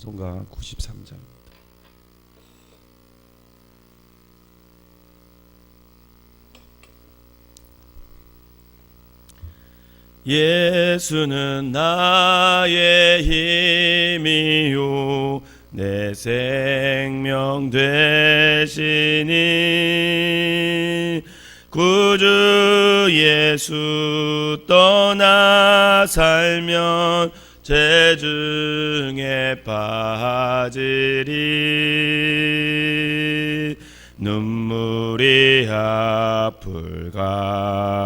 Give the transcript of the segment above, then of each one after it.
찬송가 93장. 예수는 나의 힘이요 내 생명 되시니 구주 예수 떠나 살면 죄중에 빠지리. 눈물이 앞을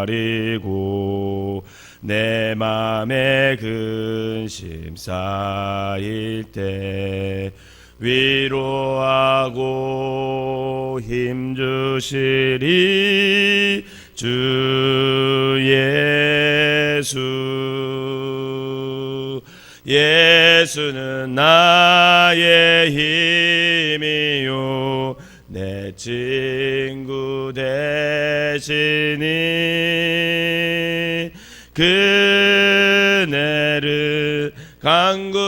가리고 내 맘에 근심 쌓일 때 위로하고 힘주시리. 주 예수는 나의 힘이요. 내 친구 되시니 그네를 강구하며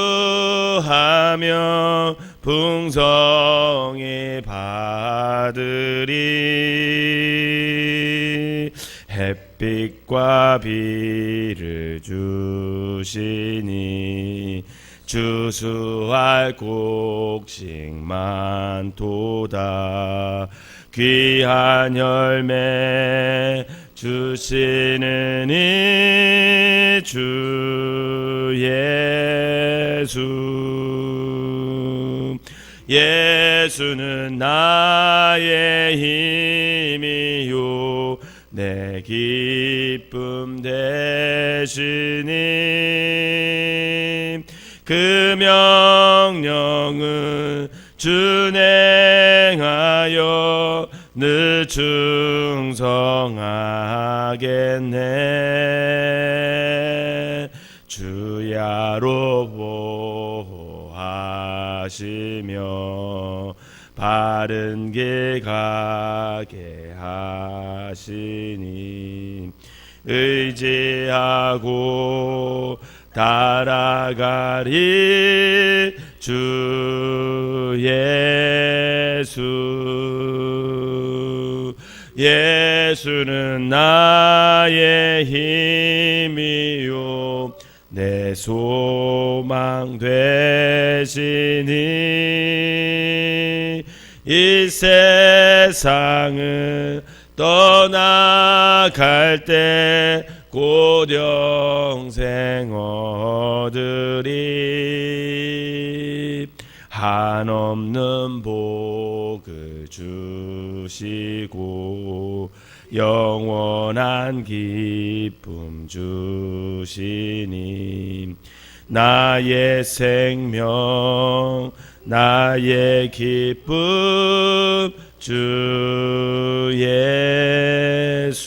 풍성히 받으리. 햇빛과 비를 주시니 주수할 곡식 만 도다. 귀한 열매 주시는 이 주 예수. 예수는 나의 힘이요. 내 기쁨 되시니 그 명령을 준행하여 늘 충성하겠네. 주야로 보호하시며 바른 길 가게 하시니 의지하고 따라가리 주 예수. 예수는 나의 힘이요. 내 소망 되시니 이 세상을 떠나갈 때 곧 영생 얻으리. 한없는 복을 주시고 영원한 기쁨 주시니 나의 생명 나의 기쁨 주 예수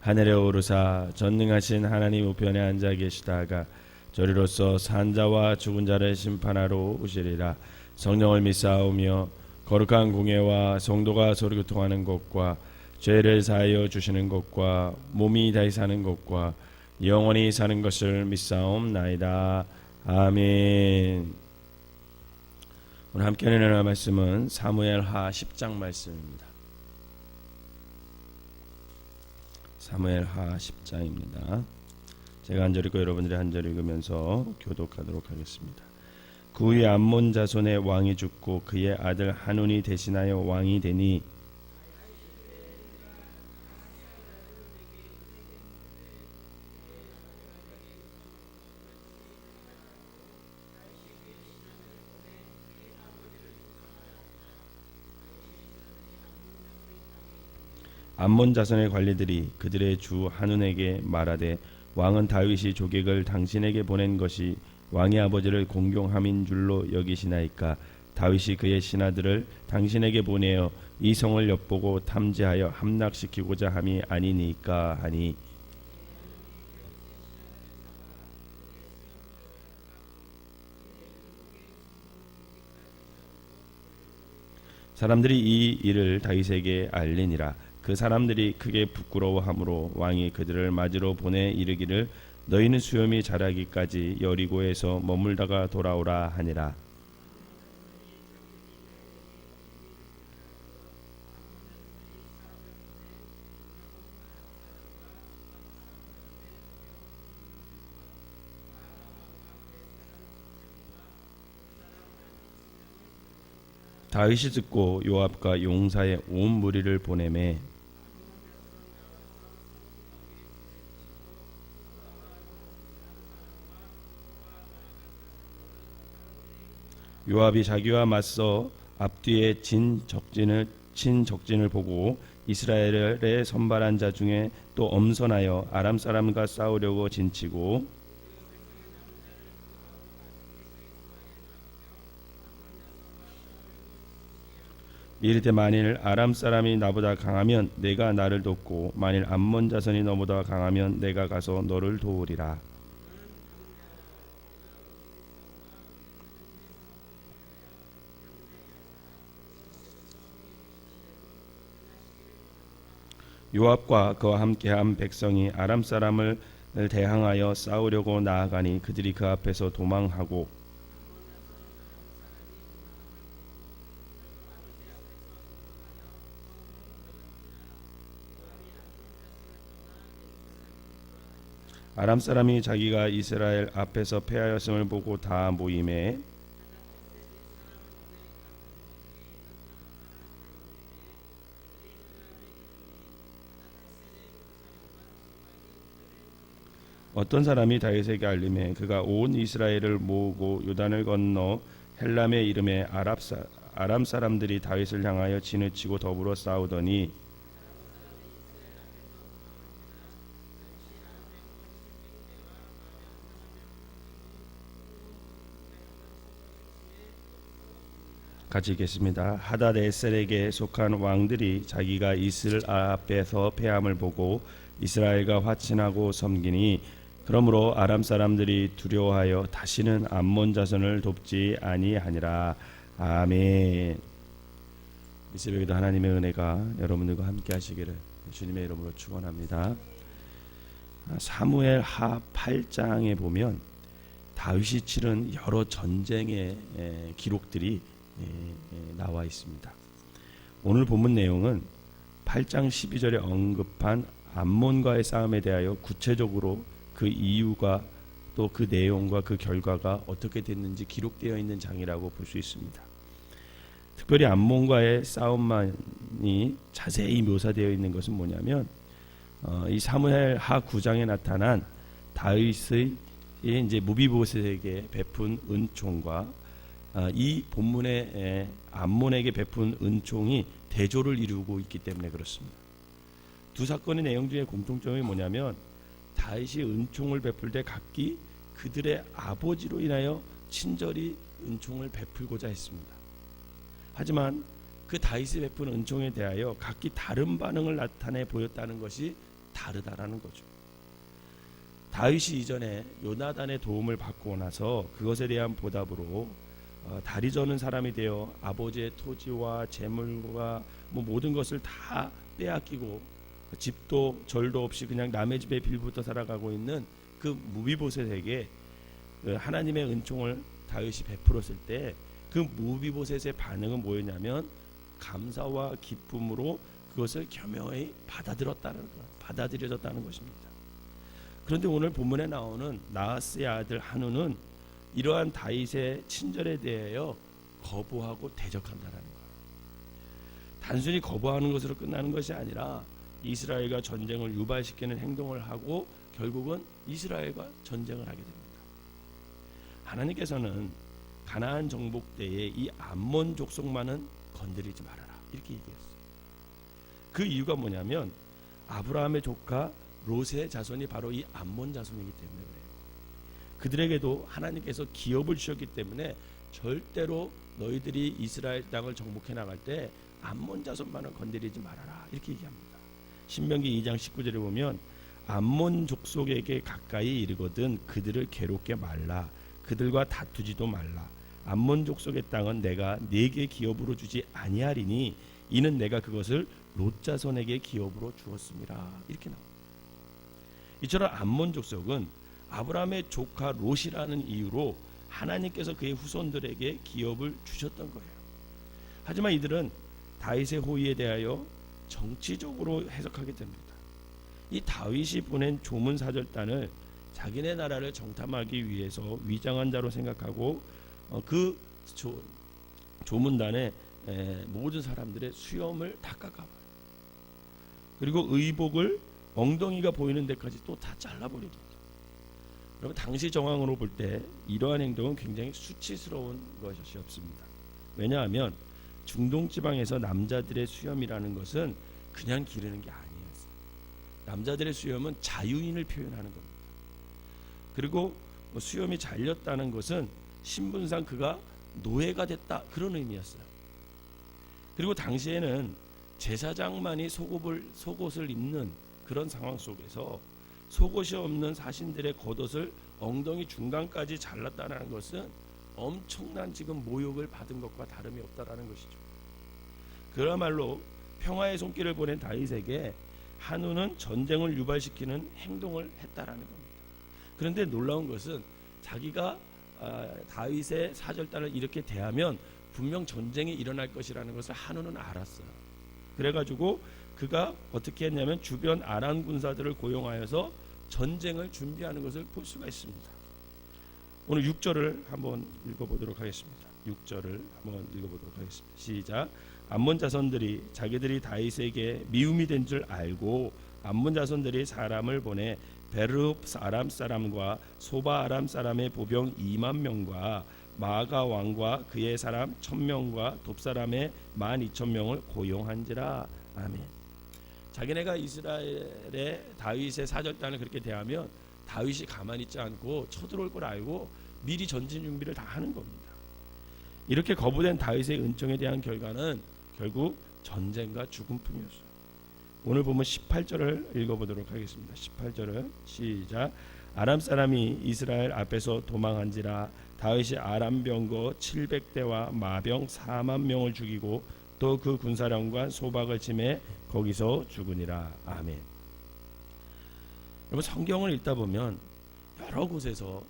하늘에 오르사 전능하신 하나님 우편에 앉아 계시다가 저리로서 산자와 죽은 자를 심판하러 오시리라. 성령을 믿사오며 거룩한 공예와 성도가 서로 교통하는 것과 죄를 사하여 주시는 것과 몸이 다시 사는 것과 영원히 사는 것을 믿사옵나이다. 아멘. 오늘 함께 하는 말씀은 사무엘하 10장 말씀입니다 사무엘하 10장입니다 제가 한 절 읽고 여러분들이 한 절 읽으면서 교독하도록 하겠습니다. 그 후에 암몬 자손의 왕이 죽고 그의 아들 한운이 대신하여 왕이 되니 암몬 자손의 관리들이 그들의 주 한운에게 말하되 왕은 다윗이 조객을 당신에게 보낸 것이 왕의 아버지를 공경함인 줄로 여기시나이까? 다윗이 그의 신하들을 당신에게 보내어 이 성을 엿보고 탐지하여 함락시키고자 함이 아니니까 하니. 사람들이 이 일을 다윗에게 알리니라 그 사람들이 크게 부끄러워하므로 왕이 그들을 맞으러 보내 이르기를 너희는 수염이 자라기까지 여리고에서 머물다가 돌아오라 하니라. 다윗이 듣고 요압과 용사의 온 무리를 보내매 요압이 자기와 맞서 앞뒤에 진 적진을 친 적진을 보고 이스라엘의 선발한 자 중에 또 엄선하여 아람 사람과 싸우려고 진치고 이르되 만일 아람 사람이 나보다 강하면 내가 나를 돕고 만일 암몬 자손이 너보다 강하면 내가 가서 너를 도우리라 요압과 그와 함께한 백성이 아람 사람을 대항하여 싸우려고 나아가니 그들이 그 앞에서 도망하고 아람 사람이 자기가 이스라엘 앞에서 패하였음을 보고 다 모임에 어떤 사람이 다윗에게 알림해 그가 온 이스라엘을 모으고 요단을 건너 헬람의 이름에 아랍 사, 아람 사람들이 다윗을 향하여 진을 치고 더불어 싸우더니 같이 읽겠습니다. 하다데셀에게 속한 왕들이 자기가 이스라엘 앞에서 패함을 보고 이스라엘과 화친하고 섬기니 그러므로 아람 사람들이 두려워하여 다시는 암몬 자손을 돕지 아니하니라. 아멘. 이 새벽에도 하나님의 은혜가 여러분들과 함께 하시기를 주님의 이름으로 축원합니다. 사무엘 하 8장에 보면 다윗이 치른 여러 전쟁의 에, 기록들이 나와 있습니다. 오늘 본문 내용은 8장 12절에 언급한 암몬과의 싸움에 대하여 구체적으로 그 이유가 또 그 내용과 그 결과가 어떻게 됐는지 기록되어 있는 장이라고 볼 수 있습니다. 특별히 암몬과의 싸움만이 자세히 묘사되어 있는 것은 뭐냐면 어, 이 사무엘 하 9장에 나타난 다윗의 이제 무비보셋에게 베푼 은총과 어, 이 본문의 에, 암몬에게 베푼 은총이 대조를 이루고 있기 때문에 그렇습니다. 두 사건의 내용 중에 공통점이 뭐냐면 다윗이 은총을 베풀 때 각기 그들의 아버지로 인하여 친절히 은총을 베풀고자 했습니다. 하지만 그 다윗이 베푼 은총에 대하여 각기 다른 반응을 나타내 보였다는 것이 다르다라는 거죠. 다윗이 이전에 요나단의 도움을 받고 나서 그것에 대한 보답으로 어, 다리 저는 사람이 되어 아버지의 토지와 재물과 뭐 모든 것을 다 빼앗기고 집도 절도 없이 그냥 남의 집에 빌부터 살아가고 있는 그 무비보셋에게 그 하나님의 은총을 다윗이 베풀었을 때 그 무비보셋의 반응은 뭐였냐면 감사와 기쁨으로 그것을 겸허히 받아들였다는 것, 받아들여졌다는 것입니다. 그런데 오늘 본문에 나오는 나하스의 아들 한우는 이러한 다윗의 친절에 대하여 거부하고 대적한다는 거예요. 단순히 거부하는 것으로 끝나는 것이 아니라 이스라엘과 전쟁을 유발시키는 행동을 하고 결국은 이스라엘과 전쟁을 하게 됩니다. 하나님께서는 가나안 정복 때에 이 암몬 족속만은 건드리지 말아라 이렇게 얘기했어요. 그 이유가 뭐냐면 아브라함의 조카 롯의 자손이 바로 이 암몬 자손이기 때문에 그래요. 그들에게도 하나님께서 기업을 주셨기 때문에 절대로 너희들이 이스라엘 땅을 정복해 나갈 때 암몬 자손만은 건드리지 말아라 이렇게 얘기합니다. 신명기 2장 19절에 보면 암몬 족속에게 가까이 이르거든 그들을 괴롭게 말라 그들과 다투지도 말라 암몬 족속의 땅은 내가 네게 기업으로 주지 아니하리니 이는 내가 그것을 롯 자손에게 기업으로 주었습니다 이렇게 나옵니다. 이처럼 암몬 족속은 아브라함의 조카 롯이라는 이유로 하나님께서 그의 후손들에게 기업을 주셨던 거예요. 하지만 이들은 다윗의 호의에 대하여 정치적으로 해석하게 됩니다. 이 다윗이 보낸 조문 사절단을 자기네 나라를 정탐하기 위해서 위장한 자로 생각하고 어, 그 조, 조문단의 에, 모든 사람들의 수염을 다 깎아버려요. 그리고 의복을 엉덩이가 보이는 데까지 또다 돼요. 여러분 당시 정황으로 볼 때 이러한 행동은 굉장히 수치스러운 것이 없습니다. 왜냐하면 중동 지방에서 남자들의 수염이라는 것은 그냥 기르는 게 아니었어요. 남자들의 수염은 자유인을 표현하는 겁니다. 그리고 뭐 수염이 잘렸다는 것은 신분상 그가 노예가 됐다 그런 의미였어요. 그리고 당시에는 제사장만이 속옷을 속옷을 입는 그런 상황 속에서 속옷이 없는 사신들의 겉옷을 엉덩이 중간까지 잘랐다는 것은 엄청난 지금 모욕을 받은 것과 다름이 없다라는 것이죠. 그야말로 평화의 손길을 보낸 다윗에게 한우는 전쟁을 유발시키는 행동을 했다라는 겁니다. 그런데 놀라운 것은 자기가 아, 다윗의 사절단을 이렇게 대하면 분명 전쟁이 일어날 것이라는 것을 한우는 알았어요. 그래가지고 그가 어떻게 했냐면 주변 아람 군사들을 고용하여서 전쟁을 준비하는 것을 볼 수가 있습니다. 오늘 6절을 한번 읽어보도록 하겠습니다. 6절을 한번 읽어보도록 하겠습니다. 시작. 암몬 자손들이 자기들이 다윗에게 미움이 된 줄 알고 암몬 자손들이 사람을 보내 베르 아람 사람과 소바 아람 사람의 보병 2만 명과 마가 왕과 그의 사람 1000명과 돕 사람의 12,000명을 고용한지라. 아멘. 자기네가 이스라엘의 다윗의 사절단을 그렇게 대하면 다윗이 가만히 있지 않고 쳐들어올 걸 알고 미리 전진 준비를 다 하는 겁니다. 이렇게 거부된 다윗의 은총에 대한 결과는 결국 전쟁과 죽음뿐이었어요. 오늘 보면 18절을 읽어보도록 하겠습니다. 18절을 시작. 아람 사람이 이스라엘 앞에서 도망한지라 다윗이 아람 병거 700대와 마병 4만 명을 죽이고 또 그 군사령관 소박을 침해 거기서 죽으니라. 아멘. 여러분 성경을 읽다 보면 여러 곳에서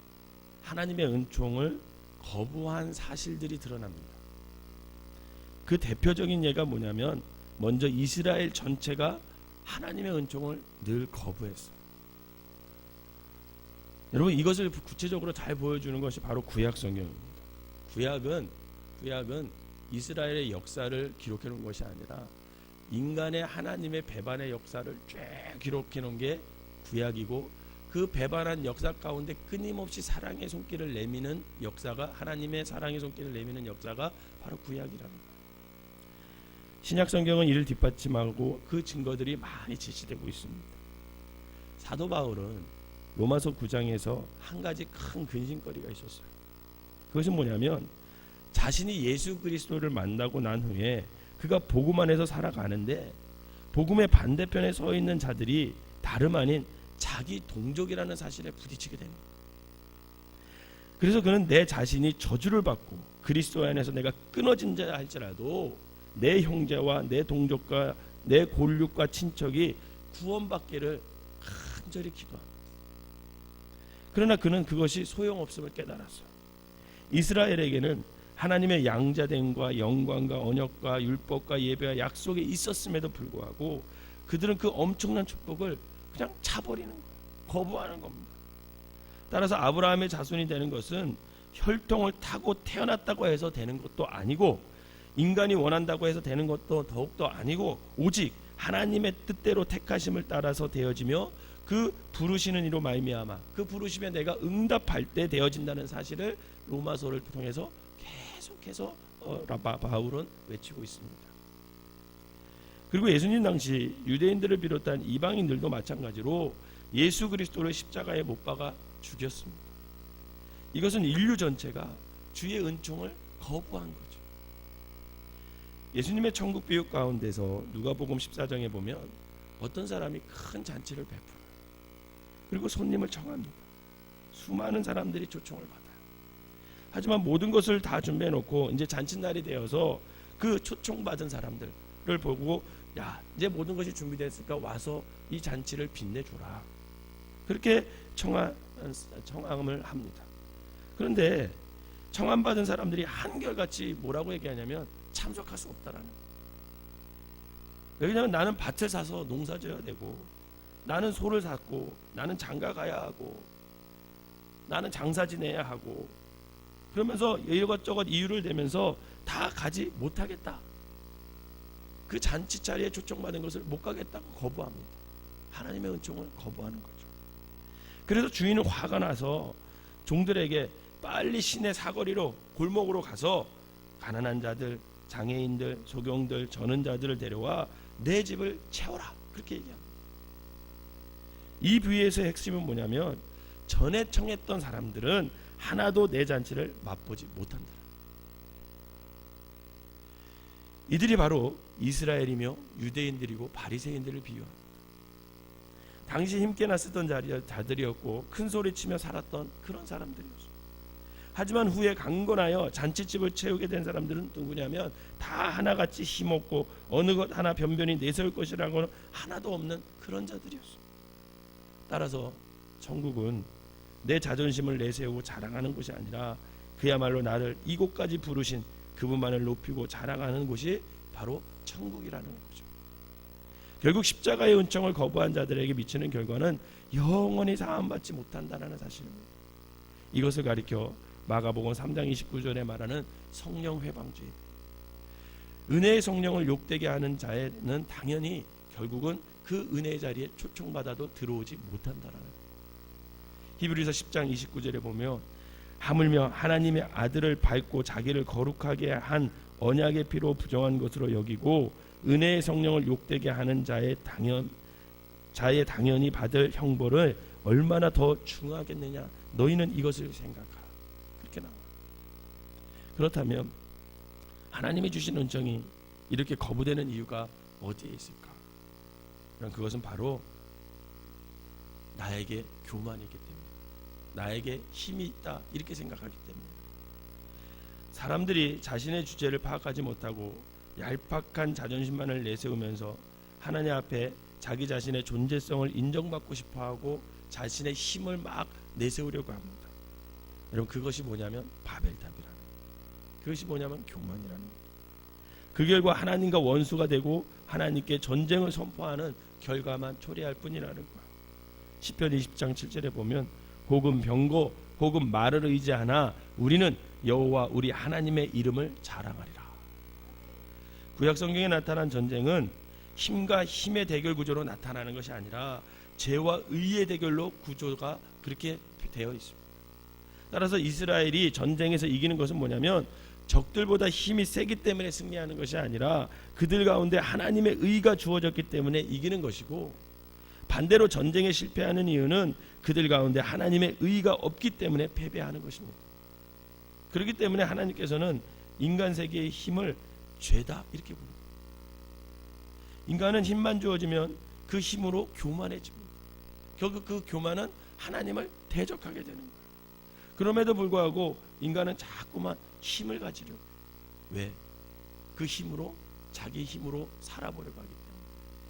하나님의 은총을 거부한 사실들이 드러납니다. 그 대표적인 예가 뭐냐면 먼저 이스라엘 전체가 하나님의 은총을 늘 거부했어요. 여러분 이것을 구체적으로 잘 보여주는 것이 바로 구약 성경입니다. 구약은 구약은 이스라엘의 역사를 기록해 놓은 것이 아니라 인간의 하나님의 배반의 역사를 쭉 기록해 놓은 게 구약이고 그 배반한 역사 가운데 끊임없이 사랑의 손길을 내미는 역사가 하나님의 사랑의 손길을 내미는 역사가 바로 구약이라는. 신약 성경은 이를 뒷받침하고 그 증거들이 많이 제시되고 있습니다. 사도 바울은 로마서 9장에서 한 가지 큰 근심거리가 있었어요. 그것은 뭐냐면 자신이 예수 그리스도를 만나고 난 후에 그가 복음 안에서 살아가는데 복음의 반대편에 서 있는 자들이 다름 아닌 자기 동족이라는 사실에 부딪히게 됩니다. 그래서 그는 내 자신이 저주를 받고 그리스도 안에서 내가 끊어진 자 할지라도 내 형제와 내 동족과 내 골육과 친척이 구원받기를 간절히 기도합니다. 그러나 그는 그것이 소용없음을 깨달았어요. 이스라엘에게는 하나님의 양자됨과 영광과 언약과 율법과 예배와 약속이 있었음에도 불구하고 그들은 그 엄청난 축복을 그냥 차버리는 거예요. 거부하는 겁니다. 따라서 아브라함의 자손이 되는 것은 혈통을 타고 태어났다고 해서 되는 것도 아니고 인간이 원한다고 해서 되는 것도 더욱더 아니고 오직 하나님의 뜻대로 택하심을 따라서 되어지며 그 부르시는 이로 말미암아 그 부르심에 내가 응답할 때 되어진다는 사실을 로마서를 통해서 계속해서 어, 바울은 외치고 있습니다. 그리고 예수님 당시 유대인들을 비롯한 이방인들도 마찬가지로 예수 그리스도를 십자가에 못 박아 죽였습니다. 이것은 인류 전체가 주의 은총을 거부한 거죠. 예수님의 천국 비유 가운데서 누가복음 14장에 보면 어떤 사람이 큰 잔치를 베풀어요. 그리고 손님을 청합니다. 수많은 사람들이 초청을 받아요. 하지만 모든 것을 다 준비해 놓고 이제 잔칫날이 되어서 그 초청받은 사람들을 보고 야 이제 모든 것이 준비됐으니까 와서 이 잔치를 빛내주라. 그렇게 청하, 청함을 합니다. 그런데 청함받은 사람들이 한결같이 뭐라고 얘기하냐면 참석할 수 없다라는 거예요. 왜냐하면 나는 밭을 사서 농사 져야 되고 나는 소를 샀고 나는 장가 가야 하고 나는 장사 지내야 하고 그러면서 이것저것 이유를 대면서 다 가지 못하겠다. 그 잔치 자리에 초청받은 것을 못 가겠다고 거부합니다. 하나님의 은총을 거부하는 거죠. 그래서 주인은 화가 나서 종들에게 빨리 시내 사거리로 골목으로 가서 가난한 자들, 장애인들, 소경들, 저는 자들을 데려와 내 집을 채워라. 그렇게 얘기합니다. 이 부위에서의 핵심은 뭐냐면 전에 청했던 사람들은 하나도 내 잔치를 맛보지 못한다. 이들이 바로 이스라엘이며 유대인들이고 바리새인들을 비유합니다. 당시 힘께나 쓰던 자들이었고 큰 소리치며 살았던 그런 사람들이었습니다. 하지만 후에 강건하여 잔치집을 채우게 된 사람들은 누구냐면 다 하나같이 힘없고 어느 것 하나 변변히 내세울 것이라고는 하나도 없는 그런 자들이었습니다. 따라서 천국은 내 자존심을 내세우고 자랑하는 곳이 아니라 그야말로 나를 이곳까지 부르신 그분만을 높이고 자랑하는 곳이 바로 천국이라는 거죠. 결국 십자가의 은총을 거부한 자들에게 미치는 결과는 영원히 사함받지 못한다는 사실입니다. 이것을 가리켜 마가복음 3장 29절에 말하는 성령 회방주의. 은혜의 성령을 욕되게 하는 자에는 당연히 결국은 그 은혜의 자리에 초청받아도 들어오지 못한다라는. 히브리서 10장 29절에 보면 하물며 하나님의 아들을 밟고 자기를 거룩하게 한 언약의 피로 부정한 것으로 여기고 은혜의 성령을 욕되게 하는 자의 당연 자의 당연히 받을 형벌을 얼마나 더 중하겠느냐. 너희는 이것을 생각하라. 그렇게 나와. 그렇다면 하나님이 주신 은총이 이렇게 거부되는 이유가 어디에 있을까? 그럼 그것은 바로 나에게 교만이기 때문에 나에게 힘이 있다 이렇게 생각하기 때문에 사람들이 자신의 주제를 파악하지 못하고 얄팍한 자존심만을 내세우면서 하나님 앞에 자기 자신의 존재성을 인정받고 싶어하고 자신의 힘을 막 내세우려고 합니다. 여러분 그것이 뭐냐면 바벨탑이라는. 그것이 뭐냐면 교만이라는 거예요. 그 결과 하나님과 원수가 되고 하나님께 전쟁을 선포하는 결과만 초래할 뿐이라는 거예요. 시편 20장 7절에 보면 혹은 병고 혹은 말을 의지하나 우리는 여호와 우리 하나님의 이름을 자랑하리라. 구약 성경에 나타난 전쟁은 힘과 힘의 대결 구조로 나타나는 것이 아니라 죄와 의의 대결로 구조가 그렇게 되어 있습니다. 따라서 이스라엘이 전쟁에서 이기는 것은 뭐냐면 적들보다 힘이 세기 때문에 승리하는 것이 아니라 그들 가운데 하나님의 의가 주어졌기 때문에 이기는 것이고 반대로 전쟁에 실패하는 이유는 그들 가운데 하나님의 의가 없기 때문에 패배하는 것입니다. 그렇기 때문에 하나님께서는 인간 세계의 힘을 죄다 이렇게 부릅니다. 인간은 힘만 주어지면 그 힘으로 교만해집니다. 결국 그 교만은 하나님을 대적하게 되는 거예요. 그럼에도 불구하고 인간은 자꾸만 힘을 가지려고 왜? 그 힘으로 자기 힘으로 살아보려고 하기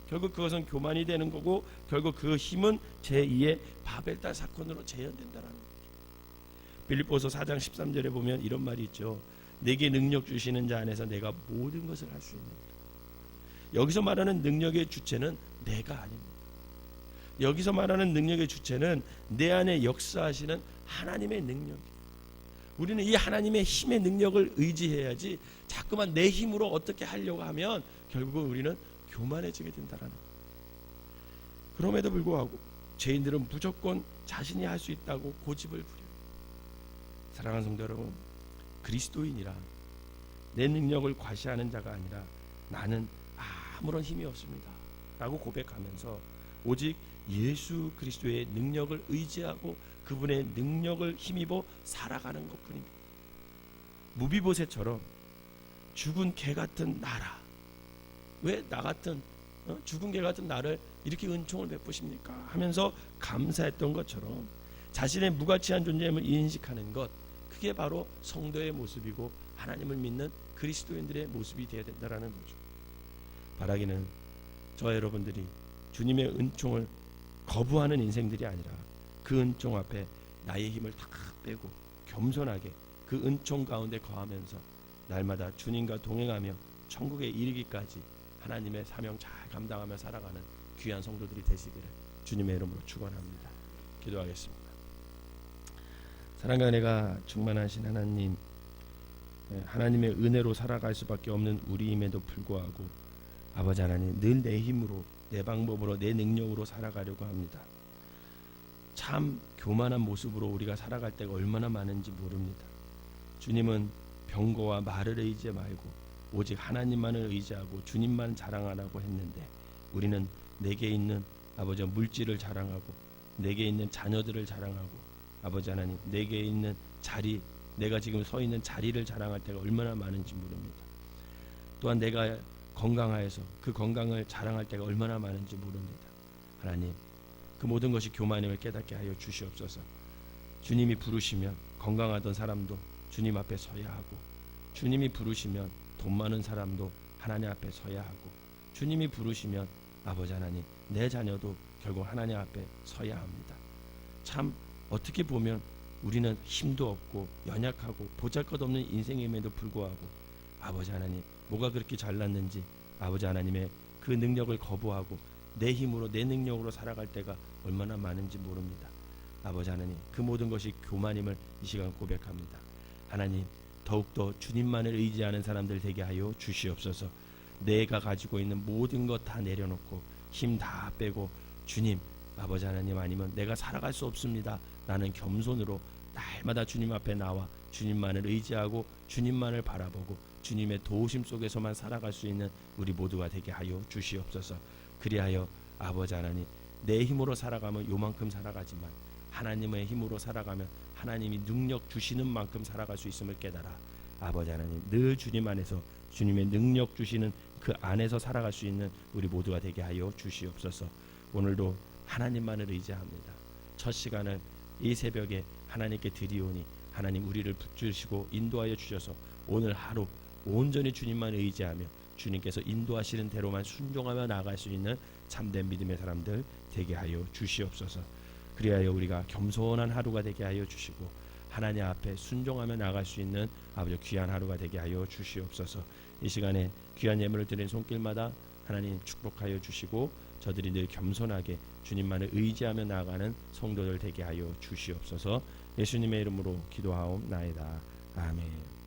결국 그것은 교만이 되는 거고 결국 그 힘은 제2의 바벨탑 사건으로 재현된다는 거죠. 빌립보서 4장 13절에 보면 이런 말이 있죠. 내게 능력 주시는 자 안에서 내가 모든 것을 할 수 있는 여기서 말하는 능력의 주체는 내가 아닙니다. 여기서 말하는 능력의 주체는 내 안에 역사하시는 하나님의 능력이에요. 우리는 이 하나님의 힘의 능력을 의지해야지 자꾸만 내 힘으로 어떻게 하려고 하면 결국은 우리는 교만해지게 된다라는 거예요. 그럼에도 불구하고 죄인들은 무조건 자신이 할 수 있다고 고집을 부려요. 사랑하는 성도 여러분, 그리스도인이라 내 능력을 과시하는 자가 아니라 나는 아무런 힘이 없습니다. 라고 고백하면서 오직 예수 그리스도의 능력을 의지하고 그분의 능력을 힘입어 살아가는 것 뿐입니다. 무비보셋처럼 죽은 개 같은 나라 왜 나 같은 어? 죽은 개 같은 나를 이렇게 은총을 베푸십니까 하면서 감사했던 것처럼 자신의 무가치한 존재임을 인식하는 것 그게 바로 성도의 모습이고 하나님을 믿는 그리스도인들의 모습이 되어야 된다라는 거죠. 바라기는 저 여러분들이 주님의 은총을 거부하는 인생들이 아니라 그 은총 앞에 나의 힘을 다 빼고 겸손하게 그 은총 가운데 거하면서 날마다 주님과 동행하며 천국에 이르기까지 하나님의 사명 잘 감당하며 살아가는 귀한 성도들이 되시기를 주님의 이름으로 축원합니다. 기도하겠습니다. 사랑과 은혜가 충만하신 하나님, 예, 하나님의 은혜로 살아갈 수밖에 없는 우리임에도 불구하고 아버지 하나님 늘 내 힘으로 내 방법으로 내 능력으로 살아가려고 합니다. 참 교만한 모습으로 우리가 살아갈 때가 얼마나 많은지 모릅니다. 주님은 병거와 말을 의지해 말고 오직 하나님만을 의지하고 주님만 자랑하라고 했는데 우리는 내게 있는 아버지 물질을 자랑하고 내게 있는 자녀들을 자랑하고 아버지 하나님 내게 있는 자리 내가 지금 서 있는 자리를 자랑할 때가 얼마나 많은지 모릅니다. 또한 내가 건강하여서 그 건강을 자랑할 때가 얼마나 많은지 모릅니다. 하나님 그 모든 것이 교만임을 깨닫게 하여 주시옵소서. 주님이 부르시면 건강하던 사람도 주님 앞에 서야 하고 주님이 부르시면 돈 많은 사람도 하나님 앞에 서야 하고 주님이 부르시면 아버지 하나님 내 자녀도 결국 하나님 앞에 서야 합니다. 참 어떻게 보면 우리는 힘도 없고 연약하고 보잘것없는 인생임에도 불구하고 아버지 하나님 뭐가 그렇게 잘났는지 아버지 하나님의 그 능력을 거부하고 내 힘으로 내 능력으로 살아갈 때가 얼마나 많은지 모릅니다. 아버지 하나님 그 모든 것이 교만임을 이 시간 고백합니다. 하나님 더욱더 주님만을 의지하는 사람들 되게 하여 주시옵소서. 내가 가지고 있는 모든 것 다 내려놓고 힘 다 빼고 주님 아버지 하나님 아니면 내가 살아갈 수 없습니다. 라는 겸손으로 날마다 주님 앞에 나와 주님만을 의지하고 주님만을 바라보고 주님의 도우심 속에서만 살아갈 수 있는 우리 모두가 되게 하여 주시옵소서. 그리하여 아버지 하나님 내 힘으로 살아가면 요만큼 살아가지만 하나님의 힘으로 살아가면 하나님이 능력 주시는 만큼 살아갈 수 있음을 깨달아 아버지 하나님 늘 주님 안에서 주님의 능력 주시는 그 안에서 살아갈 수 있는 우리 모두가 되게 하여 주시옵소서. 오늘도 하나님만을 의지합니다. 첫 시간을 이 새벽에 하나님께 드리오니 하나님 우리를 붙주시고 인도하여 주셔서 오늘 하루 온전히 주님만 의지하며 주님께서 인도하시는 대로만 순종하며 나아갈 수 있는 참된 믿음의 사람들 되게 하여 주시옵소서. 그리하여 우리가 겸손한 하루가 되게 하여 주시고 하나님 앞에 순종하며 나갈 수 있는 아버지 귀한 하루가 되게 하여 주시옵소서. 이 시간에 귀한 예물을 드린 손길마다 하나님 축복하여 주시고 저들이 늘 겸손하게 주님만을 의지하며 나아가는 성도들 되게 하여 주시옵소서. 예수님의 이름으로 기도하옵나이다. 아멘.